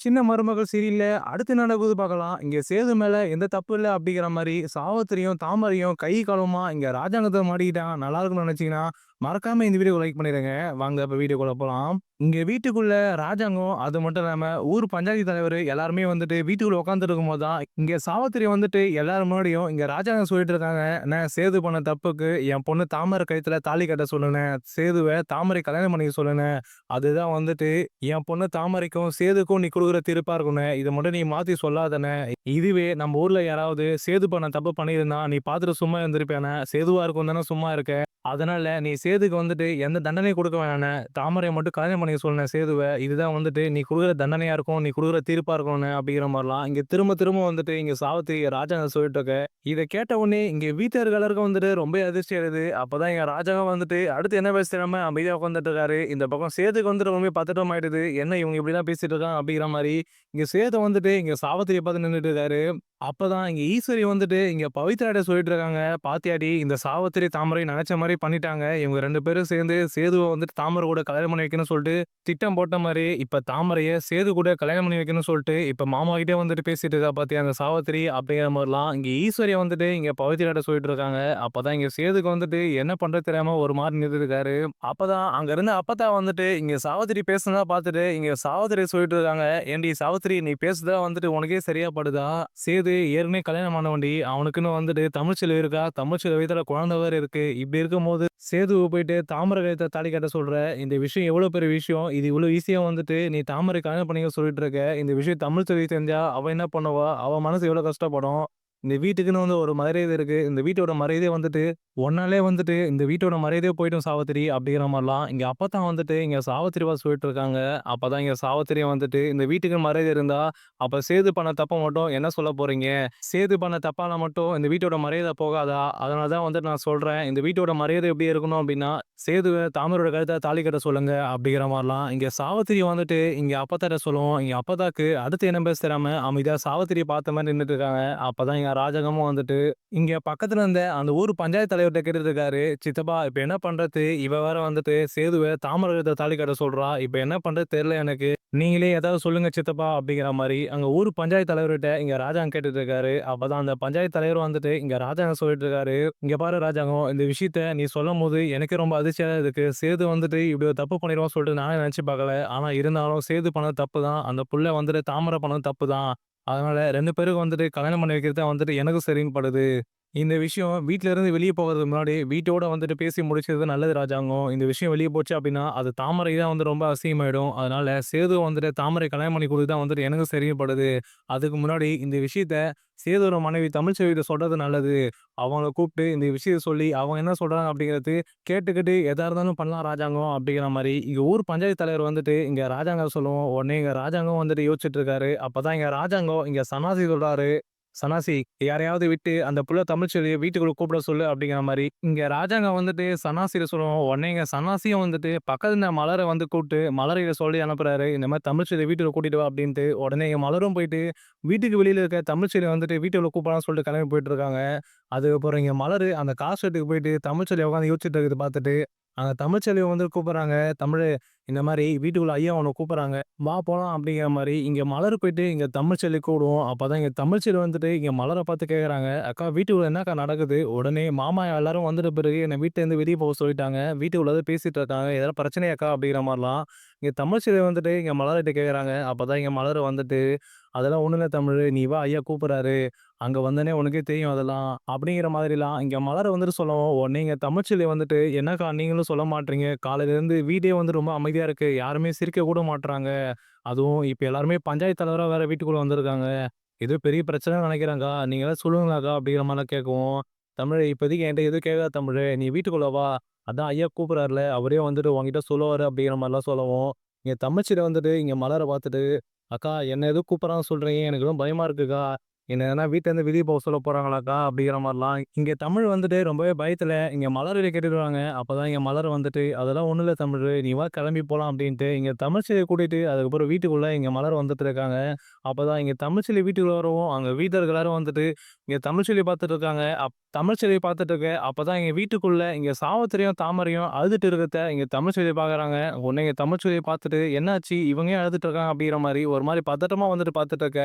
சின்ன மருமகள் சரியில்ல. அடுத்து நடக்குது பார்க்கலாம். இங்க சேது மேல எந்த தப்பு இல்லை அப்படிங்கிற மாதிரி சாவத்திரியும் தாமரையும் கை களவுமா இங்க ராஜாங்கத்தை மாட்டிக்கிட்டான். நல்லா இருக்கும்னு நினைச்சீங்கன்னா, மறக்காம இந்த வீடியோ லைக் பண்ணிடுங்க. வாங்க இப்போ வீடியோக்குள்ள போகலாம் இங்க வீட்டுக்குள்ள ராஜாங்கம், அது மட்டும் இல்லாம ஊர் பஞ்சாயத்து தலைவர் எல்லாருமே வந்துட்டு வீட்டுக்குள்ள உட்காந்துருக்கும் இருக்கும்போது தான், இங்க சாவித்திரி வந்துட்டு எல்லார் முன்னாடியும் இங்க ராஜாங்கம் சொல்லிட்டு இருக்காங்க. நான் சேது பண்ண தப்புக்கு என் பொண்ணு தாமரை கழுத்துல தாலி கட்ட சொல்லுனேன் சேதுவை தாமரை கல்யாணம் பண்ணிக்க சொல்லுனேன் அதுதான் வந்துட்டு என் பொண்ணு தாமரைக்கும், சேதுக்கும் நீ கொடுக்குற தீர்ப்பா இருக்குன்னு இதை மட்டும் நீ மாத்தி சொல்லாதண்ணே. இதுவே நம்ம ஊர்ல யாராவது சேது பண்ண தப்பு பண்ணியிருந்தா, நீ பார்த்துட்டு சும்மா இருந்திருப்பேன சேதுவா இருக்கும் தானே சும்மா இருக்க. அதனால நீ சேதுக்கு வந்துட்டு எந்த தண்டனையும் கொடுக்க வேணாம் தாமரைய மட்டும் கல்யாணம் பண்ணிக்க சொல்லுண்ணே சேதுவ. இதுதான் வந்துட்டு நீ கொடுக்குற தண்டனையா இருக்கும். நீ கொடுக்குற தீர்ப்பா இருக்கணும்னு அப்படிங்கிற மாதிரிலாம் இங்க திரும்ப திரும்ப வந்துட்டு இங்க சாவித்திரி ராஜாங்கம் சொல்லிட்டு இருக்க. கேட்ட உடனே இங்க வீட்டார்களுக்கு எல்லாருக்கும் வந்துட்டு ரொம்ப அதிர்ச்சி ஆயிடுது. அப்பதான் எங்க ராஜாங்கம் வந்துட்டு அடுத்து என்ன பேச அமைதியாக அமைதியா இருக்காரு. இந்த பக்கம் சேதுக்கு வந்துட்டு ரொம்ப பதட்டம் ஆயிடுது. என்ன இவங்க இப்படிலாம் பேசிட்டு இருக்காங்க அப்படிங்கிற மாதிரி இங்க சேது வந்துட்டு இங்க சாவத்திரியை பார்த்து நின்றுட்டு இருக்காரு. அப்பதான் இங்க ஈஸ்வரி வந்துட்டு இங்க பவித்ராட்ட சொல்லிட்டு இருக்காங்க. "பாத்தியாடி இந்த சாவித்திரி, தாமரை நினைச்ச மாதிரி பண்ணிட்டாங்க. இவங்க ரெண்டு பேரும் சேர்ந்து சேதுவை வந்துட்டு தாமரை கூட கல்யாணம் பண்ணி வைக்கணும்னு சொல்லிட்டு திட்டம் போட்ட மாதிரி இப்ப தாமரைய சேது கூட கல்யாணம் பண்ணி வைக்கணும்னு சொல்லிட்டு இப்ப மாமா வந்துட்டு பேசிட்டு இருக்கா பாத்தியா அந்த சாவித்திரி." அப்படிங்கிற மாதிரிலாம் இங்க ஈஸ்வரி வந்துட்டு இங்க பவித்ராட்ட சொல்லிட்டு இருக்காங்க. அப்பதான் இங்க சேதுக்கு வந்துட்டு என்ன பண்றது தெரியாம ஒரு மாதிரி நின்றுருக்காரு அப்போ அப்பதான் அங்க அப்போ தான் வந்துட்டு இங்க சாவித்திரி பேசுனதா பார்த்துட்டு இங்க சாவித்திரி சொல்லிட்டு இருக்காங்க. "ஏன்டி சாவித்திரி நீ பேசுதா வந்துட்டு உனக்கே சரியா படுதா? சேது ஏற்கனவே கல்யாணம் ஆனவண்டி அவனுக்குன்னு வந்துட்டு தமிழ்ச்செல்வி இருக்கா. தமிழ்ச்செல்வி வயதுல குழந்தை வேற இருக்கு. இப்படி இருக்கும்போது சேதுவ போயிட்டு தாமரை கழுத்தை தாலி கட்ட சொல்ற. இந்த விஷயம் எவ்வளவு பெரிய விஷயம். இது இவ்வளவு ஈஸியா வந்துட்டு நீ தாமரை கல்யாணம் பண்ணிக்க சொல்லிட்டு இருக்க. இந்த விஷயம் தமிழ் தமிழ்ச்செல்விக்கு தெரிஞ்சா அவ என்ன பண்ணுவா? அவ மனசு எவ்வளவு கஷ்டப்படும். இந்த வீட்டுக்குன்னு வந்து ஒரு மரியாதை இருக்கு. இந்த வீட்டோட மரியாதையே வந்துட்டு ஒன்னாலே வந்துட்டு இந்த வீட்டோட மரியாதையே போயிட்டும் சாவித்திரி." அப்படிங்கிற மாதிரிலாம் இங்க அப்பத்தா வந்துட்டு இங்க சாவித்திரி பார்த்து சொல்லிட்டு இருக்காங்க. அப்பதான் இங்க சாவித்திரி வந்துட்டு இந்த வீட்டுக்கு மரியாதை இருந்தா, அப்ப சேது பண்ண தப்ப மட்டும் என்ன சொல்ல போறீங்க? சேது பண்ண தப்பால மட்டும் இந்த வீட்டோட மரியாதை போகாதா? அதனால தான் வந்துட்டு நான் சொல்றேன். இந்த வீட்டோட மரியாதை எப்படி இருக்கணும் அப்படின்னா, சேதுவை தாமரோடய கழுத்தை தாலி கட்ட சொல்லுங்க. அப்படிங்கிற மாதிரிலாம் இங்க சாவத்திரி வந்துட்டு இங்க அப்பத்தாட்ட சொல்லுவோம் இங்க அப்பதாக்கு அடுத்து என்ன பேச தெரியாம அமைதியா பார்த்த மாதிரி நின்றுட்டு இருக்காங்க. அப்பதான் இங்க ராஜகமும் வந்துட்டு இங்க பக்கத்துல இருந்த அந்த ஊர் பஞ்சாயத்து தலைவர்கிட்ட கேட்டுட்டு இருக்காரு. "சித்தப்பா இப்ப என்ன பண்றது? இவ வேற வந்துட்டு சேதுவ தாமரை தாலி கட்ட சொல்றா. இப்ப என்ன பண்றது தெரியல எனக்கு. நீங்களே ஏதாவது சொல்லுங்க சித்தப்பா." அப்படிங்கிற மாதிரி அங்க ஊர் பஞ்சாயத்து தலைவர்கிட்ட இங்க ராஜாங்க கேட்டுட்டு இருக்காரு. அப்பதான் அந்த பஞ்சாயத்து தலைவர் வந்துட்டு இங்க ராஜாங்க சொல்லிட்டு இருக்காரு. "இங்க பாரு ராஜாங்கம், இந்த விஷயத்த நீ சொல்லும் போது எனக்கே ரொம்ப அதிர்ச்சியா இருக்கு. சேது வந்துட்டு இப்படி தப்பு பண்ணிடுவோம் சொல்லிட்டு நானே நினச்சி பார்க்கல. ஆனா இருந்தாலும் சேது பண்ணது தப்பு தான். அந்த புள்ள வந்துட்டு தாமரை பண்ணது தப்பு தான். அதனால 2 பேருக்கும் வந்துட்டு கல்யாணம் பண்ணி வைக்கிறது தான் வந்துட்டு எனக்கும் சரின்னு படுது. இந்த விஷயம் வீட்டிலேருந்து இருந்து வெளிய முன்னாடி வீட்டோட வந்துட்டு பேசி முடிச்சது நல்லது ராஜாங்கம். இந்த விஷயம் வெளியே போச்சு அப்படின்னா, அது தாமரை தான் வந்து ரொம்ப அசியமாயிடும் அதனால சேது வந்துட்டு தாமரை கல்யாணம் பண்ணி கொடுத்து தான் வந்துட்டு எனக்கு சரியப்படுது அதுக்கு முன்னாடி இந்த விஷயத்த சேதுவோட மனைவி தமிழ்ச்செல்விகிட்ட சொல்றது நல்லது. அவங்கள கூப்பிட்டு இந்த விஷயத்த சொல்லி அவங்க என்ன சொல்றாங்க அப்படிங்கிறது கேட்டுக்கிட்டு எதா இருந்தாலும் பண்ணலாம் ராஜாங்கம்." அப்படிங்கிற மாதிரி இங்க ஊர் பஞ்சாயத்து தலைவர் வந்துட்டு இங்க ராஜாங்கம் சொல்லுவோம் உடனே இங்க ராஜாங்கம் வந்துட்டு யோசிச்சுட்டு இருக்காரு. அப்பதான் இங்க ராஜாங்கம் இங்க சனாதி சொல்றாரு. "சன்னாசி யாரையாவது விட்டு அந்த புள்ள தமிழ்ச்செல்விய வீட்டுக்குள்ள கூப்பிட சொல்லு." அப்படிங்கிற மாதிரி இங்க ராஜாங்க வந்துட்டு சன்னாசிட்ட சொல்லுவோம் உடனே இங்க சனாசியும் வந்துட்டு பக்கத்துல இருந்த வந்து கூப்பிட்டு மலரையில சொல்லி அனுப்புறாரு. இந்த மாரி "தமிழ்ச்செல்விய வீட்டுக்குள்ள கூட்டிட்டு வா." அப்படின்ட்டு. உடனே இங்க மலரும் போயிட்டு வீட்டுக்கு வெளியில இருக்க தமிழ்ச்செல்விய வந்துட்டு வீட்டுக்குள்ள கூப்பிடலாம் சொல்லிட்டு கிளம்பி போயிட்டு இருக்காங்க. அதுக்கப்புறம் இங்க மலர் அந்த காசு வீட்டுக்கு போயிட்டு தமிழ்ச்செல்வி உட்காந்து யோசிச்சுட்டு இருக்கிறத பார்த்துட்டு, அங்கே தமிழ்ச்செல்விய வந்து கூப்பிடுறாங்க. தமிழ் இந்த மாதிரி வீட்டுக்குள்ள ஐயா உன்னை கூப்பிட்றாங்க வா போகலாம் அப்படிங்கிற மாதிரி இங்கே மலர் போயிட்டு இங்கே தமிழ்ச்செலி கூடுவோம் அப்போ தான் இங்கே தமிழ் தமிழ்ச்செல்வி வந்துட்டு இங்கே மலரை பார்த்து கேட்குறாங்க "அக்கா வீட்டுக்குள்ள என்னக்கா நடக்குது?" உடனே மாமா எல்லாரும் வந்துட்ட பிறகு என்னை வீட்டிலேருந்து வெளியே போக சொல்லிட்டாங்க. வீட்டுக்குள்ளே தான் பேசிட்டு இருக்காங்க. "எதனா பிரச்சனையாக்கா?" அப்படிங்கிற மாதிரிலாம் இங்கே தமிழ் தமிழ்ச்செல்வி வந்துட்டு இங்கே மலர்கிட்ட அப்போ தான் இங்கே மலர் வந்துட்டு, "அதெல்லாம் ஒன்றும் இல்லை தமிழ் நீ வா ஐயா கூப்பிட்றாரு அங்கே வந்தனே உனக்கே தெரியும் அதெல்லாம்." அப்படிங்கிற மாதிரிலாம் இங்கே மலரை வந்துட்டு சொல்லவும், உடனே இங்கே தமிழ்ச்செல்லி வந்துட்டு, "என்னக்கா நீங்களும் சொல்ல மாட்றீங்க? காலையிலேருந்து வீடே வந்து ரொம்ப அமைதியாக இருக்குது யாருமே சிரிக்க கூட மாட்டுறாங்க அதுவும் இப்போ எல்லாருமே பஞ்சாயத்து தலைவராக வேறு வீட்டுக்குள்ளே வந்திருக்காங்க. ஏதோ பெரிய பிரச்சனைன்னு நெனைக்கிறேன்க்கா. நீங்க சொல்லுங்களாக்கா அப்படிங்கிற மாதிரிலாம் கேட்கவும், தமிழ் இப்போதைக்கு என்கிட்ட எதுவும் கேட்காத தமிழ் நீ வீட்டுக்குள்ளே வா. அதான் ஐயா கூப்பிட்றாருல அவரே வந்துட்டு உங்ககிட்ட சொல்லுவார் அப்படிங்கிற மாதிரிலாம் சொல்லவும், இங்கே தமிழ்ச்செல்வி வந்துட்டு இங்கே மலரை பார்த்துட்டு, "அக்கா என்ன எதுவும் கூப்பிட்றான்னு சொல்கிறீங்க எனக்கு எதுவும் பயமாக இருக்குக்கா. என்னன்னா வீட்டிலேருந்து வெளிய போக சொல்ல போகிறாங்களாக்கா அப்படிங்கிற மாதிரிலாம் இங்கே தமிழ் வந்துட்டு ரொம்பவே பயத்தில் இங்கே மலர் கேட்டுடுவாங்க அப்போ தான் இங்கே மலர் வந்துட்டு, "அதெல்லாம் ஒன்றும் இல்லை தமிழ் நீ வா கிளம்பி போகலாம் அப்படின்ட்டு இங்கே தமிழ்ச்சியை கூட்டிட்டு அதுக்கப்புறம் வீட்டுக்குள்ளே இங்கே மலர் வந்துட்டு இருக்காங்க. அப்பதான் இங்கே தமிழ்ச்செல்வி வீட்டுக்குள்ள வரவும், அங்கே வீட்டர்களாரும் எல்லாரும் வந்துட்டு இங்கே தமிழ்ச்செல்விய பார்த்துட்டு இருக்காங்க. அப் தமிழ்ச்செல்விய பார்த்துட்டு இருக்க, அப்பதான் இங்கே வீட்டுக்குள்ளே இங்கே சாவத்திரையும் தாமரையும் அழுதுட்டு இருக்கிறத இங்கே தமிழ்ச்செல்வி பார்க்குறாங்க. உடனே இங்கே தமிழ்ச்செல்விய பார்த்துட்டு, "என்னாச்சு? இவங்க அழுதுட்டு இருக்காங்க?" அப்படிங்கிற மாதிரி ஒரு மாதிரி பதட்டமாக வந்துட்டு பார்த்துட்டு இருக்க,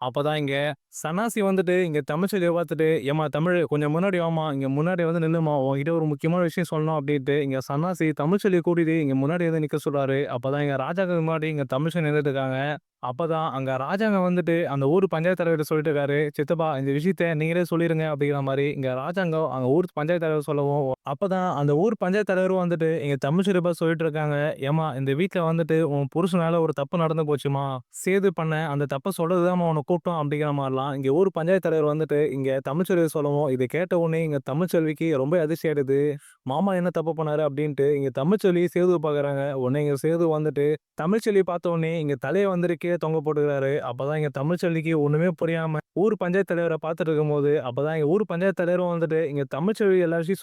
அப்பதான் இங்கே சன்னாசி வந்துட்டு இங்கே தமிழ்ச்செல்விய பார்த்துட்டு, "ஏம்மா தமிழ் கொஞ்சம் முன்னாடி வாமா இங்கே முன்னாடி வந்து நில்லுமா உங்ககிட்ட ஒரு முக்கியமான விஷயம் சொல்லணும்" அப்படின்ட்டு இங்கே சன்னாசி தமிழ்ச்செல்விய கூட்டிட்டு இங்கே முன்னாடி வந்து நிற்க சொல்கிறாரு அப்போ தான் இங்கே ராஜாக்கு முன்னாடி இங்கே தமிழ்ச்செல்வி நின்றுட்டு இருக்காங்க. அப்பதான் அங்கே ராஜாங்க வந்துட்டு அந்த ஊர் பஞ்சாயத்து தலைவர்ட்ட சொல்லிட்டு இருக்காரு. "சித்தப்பா இந்த விஷயத்த நீங்களே சொல்லிடுங்க அப்படிங்கிற மாதிரி இங்கே ராஜாங்கம் அங்கே ஊர் பஞ்சாயத்து தலைவர் சொல்லவும், அப்பதான் அந்த ஊர் பஞ்சாயத்து தலைவரும் வந்துட்டு இங்கே தமிழ் சிறப்பாக சொல்லிட்டு இருக்காங்க. "ஏம்மா இந்த வீட்டில் வந்துட்டு உன் புருஷனால ஒரு தப்பு நடந்து போச்சும்மா. சேது பண்ண அந்த தப்பை சொல்கிறது தான் உன்னை கூட்டம் அப்படிங்கிற மாதிரிலாம் இங்கே ஊர் பஞ்சாயத்து தலைவர் வந்துட்டு இங்கே தமிழ்ச்செல்விய சொல்லவும், இதை கேட்ட உடனே இங்கே தமிழ்ச்செல்விக்கு ரொம்ப அதிர்ச்சி ஆயிடுது. மாமா என்ன தப்பு பண்ணாரு அப்படின்ட்டு இங்கே தமிழ்ச்செல்வி சேது பார்க்குறாங்க. உடனே இங்கே சேது வந்துட்டு தமிழ்ச்செல்வி பார்த்த உடனே இங்கே தலையை வந்திருக்கு கீழ தொங்க போட்டுக்கிறாரு. அப்போதான் இங்கே தமிழ்ச்செல்விக்கு ஒன்றுமே புரியாமல் ஊர் பஞ்சாயத்து தலைவரை பார்த்துட்டு இருக்கும்போது, அப்பதான் எங்கள் ஊர் பஞ்சாயத்து தலைவரும் வந்துட்டு இங்கே தமிழ்ச்செல்வி எல்லா விஷயம்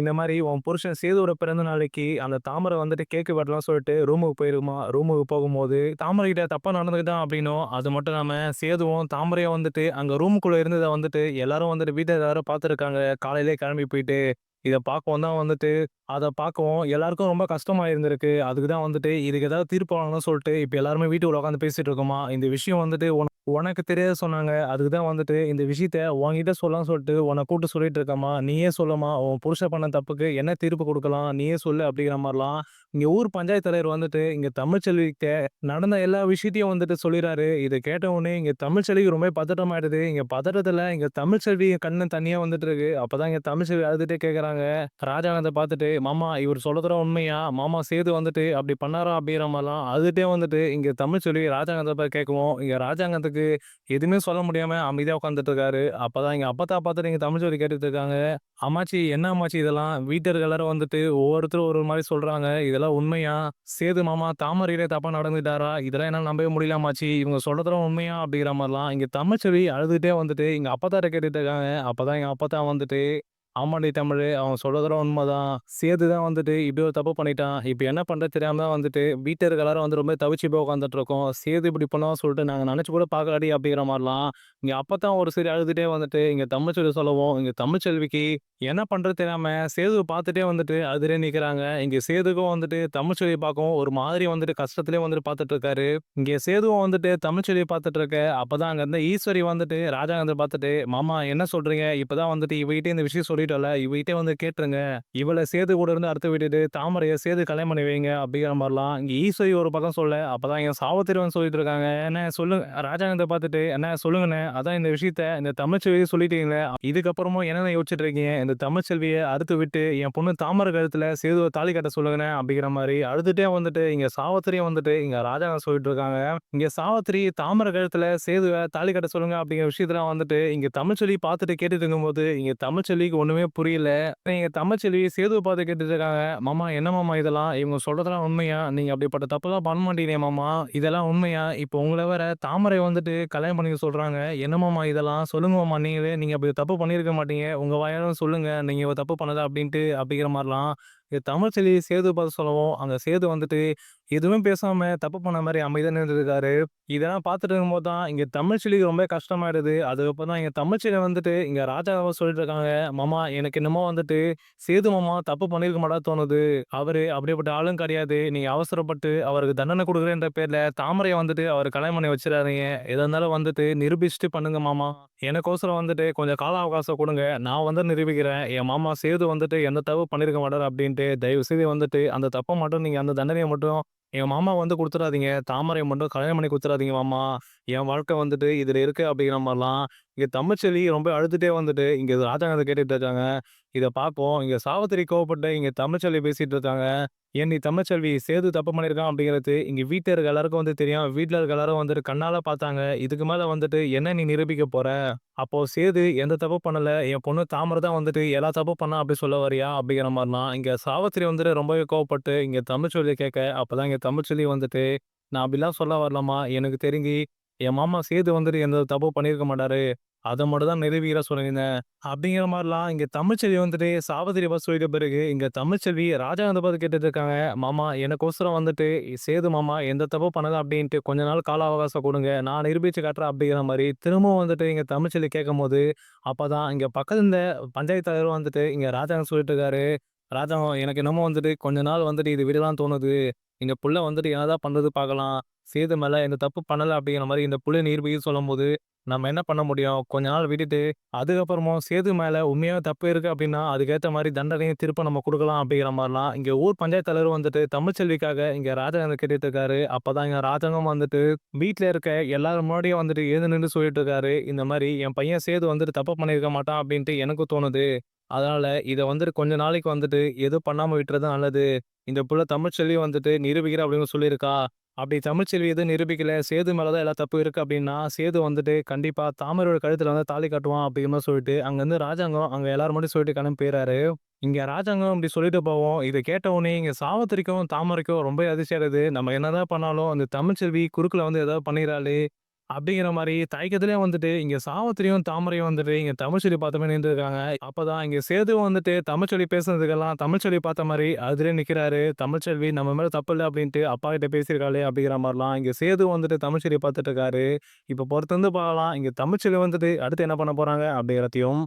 இந்த மாதிரி உன் புருஷன் சேதுவோட பிறந்த நாளைக்கு அந்த தாமரை வந்துட்டு கேக்கு வெட்டலாம் சொல்லிட்டு ரூமுக்கு போயிருக்குமா. ரூமுக்கு போகும்போது தாமரை கிட்ட தப்பாக நடந்துக்கிட்டான் அப்படின்னும், அது மட்டும் இல்லாமல் சேதுவும் தாமரையும் வந்துட்டு அங்கே ரூமுக்குள்ளே இருந்ததை வந்துட்டு எல்லாரும் வந்துட்டு வீட்டை எல்லாரும் பார்த்துருக்காங்க. காலையிலேயே கிளம்பி போயிட்டு. இதை பார்க்கவும் தான் வந்துட்டு அதை பார்க்கவும் எல்லாருக்கும் ரொம்ப கஷ்டமாக இருந்திருக்கு. அதுக்கு தான் வந்துட்டு இதுக்கு ஏதாவது தீர்ப்பு வாங்கணும்னு சொல்லிட்டு இப்போ எல்லாருமே வீட்டுக்குள்ள உட்காந்து பேசிகிட்டு இருக்கோமா. இந்த விஷயம் வந்துட்டு உன உனக்கு தெரியாத சொன்னாங்க. அதுக்கு தான் வந்துட்டு இந்த விஷயத்த உன்கிட்ட சொல்லலாம்னு சொல்லிட்டு உன்னை கூப்பிட்டு சொல்லிட்டு இருக்கம்மா நீயே சொல்லமா உன் புருஷன் பண்ண தப்புக்கு என்ன தீர்ப்பு கொடுக்கலாம் நீயே சொல்லு அப்படிங்கிற மாதிரிலாம் இங்கே ஊர் பஞ்சாயத்து தலைவர் வந்துட்டு இங்கே தமிழ்ச்செல்விகிட்ட நடந்த எல்லா விஷயத்தையும் வந்துட்டு சொல்லிடுறாரு இதை கேட்ட உடனே இங்கே தமிழ்ச்செல்விக்கு ரொம்ப பதட்டமாயிடுது. இங்கே பதட்டத்தில் இங்கே தமிழ்ச்செல்வி கண்ணு தனியாக வந்துட்டு இருக்கு. அப்பதான் இங்கே தமிழ்ச்செல்வி அழுதுகிட்டே கேட்குறாங்க ராஜாங்க பார்த்துட்டு, "மாமா இவர் சொல்லுற உண்மையா? மாமா சேது வந்துட்டு அப்படி பண்ணாரா?" அப்படிங்கிற மாதிரிலாம் அதுகிட்டே வந்துட்டு இங்கே தமிழ்ச்செல்வி ராஜாங்கத்தை கேட்குவோம் இங்கே இங்க ராஜாங்கத்துக்கு எதுவுமே சொல்ல முடியாம அமைதியா உட்காந்துட்டு இருக்காரு. அப்பதான் எங்க அப்பத்தா பார்த்துட்டு இங்க தமிழ்ச்செல்வி கேட்டுட்டு இருக்காங்க. "அம்மாச்சி என்ன அம்மாச்சி இதெல்லாம்? வீட்டர்கள் எல்லாரும் வந்துட்டு ஒவ்வொருத்தரும் ஒரு மாதிரி சொல்றாங்க. இதெல்லாம் உண்மையா? சேது மாமா தாமரையிலே தப்பா நடந்துட்டாரா இதெல்லாம் என்ன நம்பவே முடியல அம்மாச்சி. இவங்க சொல்றதெல்லாம் உண்மையா?" அப்படிங்கிற மாதிரிலாம் இங்க தமிழ்ச்செல்வி அழுதுட்டே வந்துட்டு எங்க அப்பத்தாட்ட கேட்டுட்டு இருக்காங்க. அப்பதான் எங்க அப்பத்தா வந்துட்டு, ஆமாடி தமிழ் அவன் சொல்றதெல்லாம் உண்மைதான் சேர்த்து தான் வந்துட்டு இப்படி ஒரு தப்பு பண்ணிட்டான். இப்போ என்ன பண்ணுறது தெரியாம தான் வந்துட்டு வீட்டில் இருக்க எல்லாரும் வந்து ரொம்ப தவிச்சு போய் உட்கார்ந்துட்டு இருக்கோம். சேது இப்படி பண்ணோம் சொல்லிட்டு நாங்கள் நினச்சி கூட பார்க்கலாடி அப்படிங்கிற மாதிரிலாம் இங்கே அப்போ தான் ஒரு சரி அழுதுகிட்டே வந்துட்டு இங்க தமிழ்ச்செல்வி சொல்லவும், இங்கே தமிழ்ச்செல்விக்கு என்ன பண்ணுறது தெரியாம சேது பார்த்துட்டே வந்துட்டு அதுலேயே நிற்கிறாங்க இங்கே சேதுக்கும் வந்துட்டு தமிழ்ச்செல்விய பார்க்கவும் ஒரு மாதிரி வந்துட்டு கஷ்டத்துலேயே வந்துட்டு பார்த்துட்டு இருக்காரு. இங்கே சேதுவும் வந்துட்டு தமிழ்ச்செல்விய பார்த்துட்டு இருக்க, அப்பதான் அங்க இருந்த ஈஸ்வரி வந்துட்டு ராஜாங்கத்தை பார்த்துட்டு, "மாமா என்ன சொல்கிறீங்க இப்போ தான் வந்துட்டு இவகிட்டே இந்த விஷயம் சொல்லி சொல்லிட்டோம்ல. இவகிட்டே வந்து கேட்டுருங்க. இவளை சேது கூட இருந்து அறுத்து விட்டுட்டு தாமரையை சேது கல்யாணம் பண்ணி வைங்க" அப்படிங்கிற மாதிரிலாம் இங்க ஈஸ்வரி ஒரு பக்கம் சொல்ல, அப்பதான் என் சாவித்திரி சொல்லிட்டு இருக்காங்க. என்ன சொல்லுங்க" ராஜாங்கத்தை பார்த்துட்டு, என்ன சொல்லுங்கண்ணே. அதான் இந்த விஷயத்த இந்த தமிழ்ச்செல்வியை சொல்லிட்டீங்களே. இதுக்கப்புறமும் என்னென்ன யோசிச்சுட்டு இருக்கீங்க? இந்த தமிழ்ச்செல்வியை அறுத்து விட்டு என் பொண்ணு தாமரை கழுத்துல சேதுவை தாலி கட்ட சொல்லுங்கண்ணே" அப்படிங்கிற மாதிரி அழுதுட்டே வந்துட்டு இங்க சாவத்திரியும் வந்துட்டு இங்க ராஜாங்க சொல்லிட்டு இருக்காங்க. இங்க சாவத்திரி தாமரை கழுத்துல சேதுவை தாலி கட்ட சொல்லுங்க அப்படிங்கிற விஷயத்துல வந்துட்டு இங்க தமிழ்ச்செல்வி பார்த்துட்டு கேட்டுட்டு இருக்கும்போது, இங்க தமிழ்ச்செல்விக்கு ஒண்ணுமே புரியல. இங்க தமிழ்ச்செல்வி சேது பார்த்து கேட்டுருக்காங்க இருக்காங்க. "மாமா என்ன மாமா இதெல்லாம்? இவங்க சொல்றதெல்லாம் உண்மையா? நீங்க அப்படிப்பட்ட தப்புலாம் பண்ண மாட்டீங்க மாமா. இதெல்லாம் உண்மையா? இப்போ உங்களை வேற தாமரை வந்துட்டு கல்யாணம் பண்ணிக்க சொல்றாங்க. என்ன மாமா இதெல்லாம்? சொல்லுங்க மாமா நீங்களே. நீங்க அப்படி தப்பு பண்ணியிருக்க மாட்டீங்க. உங்க வாயாலும் சொல்லுங்க. நீங்க தப்பு பண்ணல" அப்படின்ட்டு அப்படிங்கிற மாதிரிலாம் இது தமிழ் தமிழ்ச்செல்வி சேது பார்த்து சொல்லவும், அந்த சேது வந்துட்டு எதுவுமே பேசாம தப்பு பண்ண மாதிரி அமைதியாக நின்றுருக்காரு இதெல்லாம் பார்த்துட்டு இருக்கும்போது தான் இங்கே தமிழ்ச்செல்விக்கு ரொம்ப கஷ்டமாயிடுது. அதுக்கப்புறம் தான் இங்க தமிழ்ச்செல்வி வந்துட்டு இங்கே ராஜாவை சொல்லிட்டு இருக்காங்க. "மாமா எனக்கு என்னமோ வந்துட்டு சேது மாமா தப்பு பண்ணியிருக்க மாட்டா தோணுது. அவரு அப்படிப்பட்ட ஆளும் கிடையாது. நீங்க அவசரப்பட்டு அவருக்கு தண்டனை கொடுக்குறேன்ற பேர்ல தாமரையை வந்துட்டு அவர் கல்யாணம் பண்ணி வச்சுறாதீங்க. எதா இருந்தாலும் வந்துட்டு நிரூபிச்சுட்டு பண்ணுங்க மாமா. எனக்கோசரம் வந்துட்டு கொஞ்சம் கால அவகாசம் கொடுங்க நான் வந்து நிரூபிக்கிறேன். என் மாமா சேது வந்துட்டு எந்த தப்பு பண்ணியிருக்க மாட்டார் அப்படின்னு தயவு செய்து வந்துட்டு அந்த தப்பை மட்டும் நீங்கள் அந்த தண்டனையை மட்டும் என் மாமா வந்து கொடுத்துடாதீங்க தாமரை மட்டும் கல்யாணம் பண்ணி கொடுத்துடாதீங்க மாமா. என் வாழ்க்கை வந்துட்டு இதில் இருக்குது அப்படிங்கிற மாதிரிலாம் இங்கே தம்மச்செலி ரொம்ப அழுதுட்டே வந்துட்டு இங்கே ராஜாங்கத்தை கேட்டுட்டு இருக்காங்க. இதை பார்ப்போம் இங்கே சாவித்திரி கோவப்பட்டு இங்கே தமிழ்ச்செல்வி பேசிட்டு இருக்காங்க. "ஏன்டி தமிழ்ச்செல்வி சேது தப்பு பண்ணியிருக்கான் அப்படிங்கிறது இங்கே வீட்டில் இருக்க எல்லாருக்கும் வந்து தெரியும். வீட்டில் இருக்க எல்லாரும் வந்துட்டு கண்ணால் பார்த்தாங்க. இதுக்கு மேலே வந்துட்டு என்ன நீ நிரூபிக்க போற? அப்போது சேது எந்த தப்பும் பண்ணலை என் பொண்ணு தாமரை தான் வந்துட்டு எல்லா தப்பு பண்ணா அப்படி சொல்ல வர்றியா?" அப்படிங்கிற மாதிரினா இங்கே சாவித்திரி வந்துட்டு ரொம்பவே கோவப்பட்டு இங்கே தமிழ்ச்செல்விய கேட்க, அப்பதான் இங்கே தமிழ்ச்செல்வி வந்துட்டு, "நான் அப்படிலாம் சொல்ல வரலாமா எனக்கு தெரிஞ்சு என் மாமா சேது வந்துட்டு எந்த தப்பு பண்ணியிருக்க மாட்டாரு. அதை மட்டும் தான் நிரூபிக்கிறா சொல்லியிருந்தேன். அப்படிங்கிற மாதிரிலாம் இங்கே தமிழ்ச்செல்வி வந்துட்டு சாவதிரி பஸ் சொல்லிட்ட பிறகு, இங்கே தமிழ்ச்செல்வி ராஜாந்த பார்த்து கேட்டுட்டு இருக்காங்க. மாமா எனக்கோசரம் வந்துட்டு சேது மாமா எந்த தப்பு பண்ணல அப்படின்ட்டு கொஞ்ச நாள் கால அவகாசம் கொடுங்க நான் நிரூபிச்சு காட்டுறேன் அப்படிங்கிற மாதிரி திரும்பவும் வந்துட்டு இங்கே தமிழ்ச்செல்வி கேட்கும்போது, அப்பதான் இங்கே பக்கத்து இருந்த பஞ்சாயத்து தலைவர் வந்துட்டு இங்கே ராஜாங்க சொல்லிட்டு இருக்காரு. ராஜா எனக்கு என்னமோ வந்துட்டு கொஞ்ச நாள் வந்துட்டு இது விடலாம் தோணுது. இங்கே புள்ள வந்துட்டு என்னதான் பண்ணுறது பார்க்கலாம். சேது மேலே இந்த தப்பு பண்ணலை அப்படிங்கிற மாதிரி இந்த புள்ளைய நிரூபிக்க சொல்லும்போது, நம்ம என்ன பண்ண முடியும்? கொஞ்ச நாள் விட்டுட்டு, அதுக்கப்புறமும் சேது மேல உண்மையாக தப்பு இருக்கு அப்படின்னா, அதுக்கேத்த மாதிரி தண்டனையும் திருப்ப நம்ம குடுக்கலாம் அப்படிங்கிற மாதிரிலாம் இங்கே ஊர் பஞ்சாயத்து தலைவர் வந்துட்டு தமிழ்ச்செல்விக்காக இங்கே ராஜாங்கத்த கேட்டுட்டு இருக்காரு. அப்பதான் இங்கே ராஜகம் வந்துட்டு வீட்ல இருக்க எல்லாரும் முன்னாடியும் வந்துட்டு எழுந்து நின்று சொல்லிட்டு இருக்காரு. இந்த மாதிரி என் பையன் சேது வந்துட்டு தப்பு பண்ணியிருக்க மாட்டான் அப்படின்ட்டு எனக்கும் தோணுது. அதனால இத வந்துட்டு கொஞ்ச நாளைக்கு வந்துட்டு எதுவும் பண்ணாம விட்டுறது நல்லது. இந்த புள்ள தமிழ்ச்செல்வி வந்துட்டு நிரூபிக்கிற அப்படின்னு சொல்லியிருக்கா. அப்படி தமிழ்ச்செல்வி எதுவும் நிரூபிக்கல, சேது மேலே தான் எல்லா தப்பு இருக்குது அப்படின்னா, சேது வந்துட்டு கண்டிப்பாக தாமரையோட கழுத்தில் வந்து தாலி கட்டுவான் அப்படிங்கிற சொல்லிட்டு, அங்கேருந்து ராஜாங்கம் அங்கே எல்லாரும் மட்டும் சொல்லிட்டு கிளம்பி போயிறாரு. இங்கே ராஜாங்கம் இப்படி சொல்லிட்டு போவோம் இதை கேட்ட உடனே சாவத்திரிக்கும் தாமரைக்கும் ரொம்ப அதிர்ச்சி ஆயிடுது. நம்ம என்னதான் பண்ணாலும் அந்த தமிழ்ச்செல்வி குறுக்கில் வந்து ஏதாவது பண்ணிடுறாளே அப்படிங்கிற மாதிரி தயக்கத்திலே வந்துட்டு இங்க சாவத்திரியும் தாமரையும் வந்துட்டு இங்க தமிழ்ச்சொலி பார்த்த நின்றுருக்காங்க நின்னுட்டுருக்காங்க. அப்பதான் இங்க சேது வந்துட்டு தமிழ்ச்சொலி பேசுனதுக்கெல்லாம் தமிழ்ச்சொலி பார்த்த மாதிரி அதிலே நிக்கிறாரு. தமிழ்ச்செல்வி நம்ம மேல தப்பு இல்லை அப்படின்ட்டு அப்பா கிட்ட பேசியிருக்காளே அப்படிங்கிற மாதிரிலாம் இங்க சேது வந்துட்டு தமிழ்ச்சொலி பார்த்துட்டு இருக்காரு. இப்ப பொறுத்திருந்து பார்க்கலாம். இங்க தமிழ்ச்சொலி வந்துட்டு அடுத்து என்ன பண்ண போறாங்க அப்படிங்கிறதையும்.